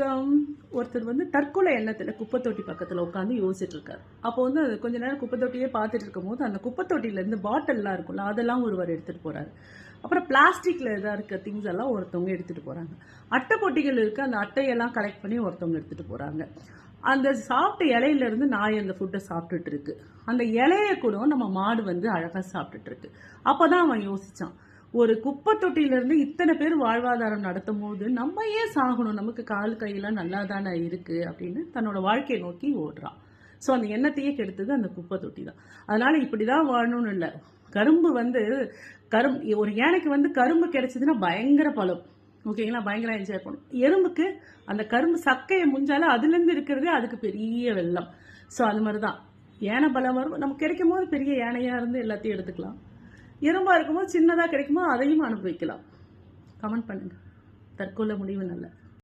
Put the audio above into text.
Like ஒருத்தர் வந்து தற்கொலை எண்ணத்தில் குப்பை தொட்டி பக்கத்தில் உட்காந்து யோசிச்சுட்டு இருக்காரு அப்போ வந்து அது கொஞ்ச நேரம் குப்பை தொட்டியே பார்த்துட்டு இருக்கும்போது அந்த குப்பை தொட்டியிலேருந்து பாட்டில்லாம் இருக்கும்ல அதெல்லாம் ஒருவர் எடுத்துகிட்டு போகிறாரு அப்புறம் பிளாஸ்டிக்கில் இதாக இருக்க திங்ஸ் எல்லாம் ஒருத்தவங்க எடுத்துகிட்டு போகிறாங்க அட்டை பொட்டிகள் இருக்குது அந்த அட்டையெல்லாம் கலெக்ட் பண்ணி ஒருத்தவங்க எடுத்துகிட்டு போகிறாங்க அந்த சாப்பிட்ட இலையிலேருந்து நாய் அந்த ஃபுட்டை சாப்பிட்டுட்டு இருக்கு அந்த இலையை கூட நம்ம மாடு வந்து அழகாக சாப்பிட்டுட்டு இருக்கு அப்போ தான் அவன் யோசித்தான் ஒரு குப்பை தொட்டியிலேருந்து இத்தனை பேர் வாழ்வாதாரம் நடத்தும் போது நம்ம ஏன் சாகணும்? நமக்கு கால் கையெல்லாம் நல்லா தானே இருக்குது அப்படின்னு தன்னோட வாழ்க்கையை நோக்கி ஓடுறான் ஸோ அந்த எண்ணத்தையே கெடுத்தது அந்த குப்பை தொட்டி தான். அதனால் இப்படி தான் வாழணும்னு இல்லை. கரும்பு வந்து கரும் ஒரு யானைக்கு வந்து கரும்பு கிடைச்சதுன்னா பயங்கர பலம். ஓகேங்களா பயங்கர என்ஜாய் பண்ணும். எறும்புக்கு அந்த கரும்பு சக்கையை முஞ்சாலும் அதுலேருந்து இருக்கிறதே அதுக்கு பெரிய வெள்ளம். ஸோ அது மாதிரி தான் யானை பலம் வரும். நமக்கு கிடைக்கும் போது பெரிய யானையாக இருந்து எல்லாத்தையும் எடுத்துக்கலாம். இரும்பாக இருக்கும்போது சின்னதாக கிடைக்குமோ அதையும் அனுபவிக்கலாம். கமெண்ட் பண்ணுங்கள் தற்கொலை முடிவு நல்ல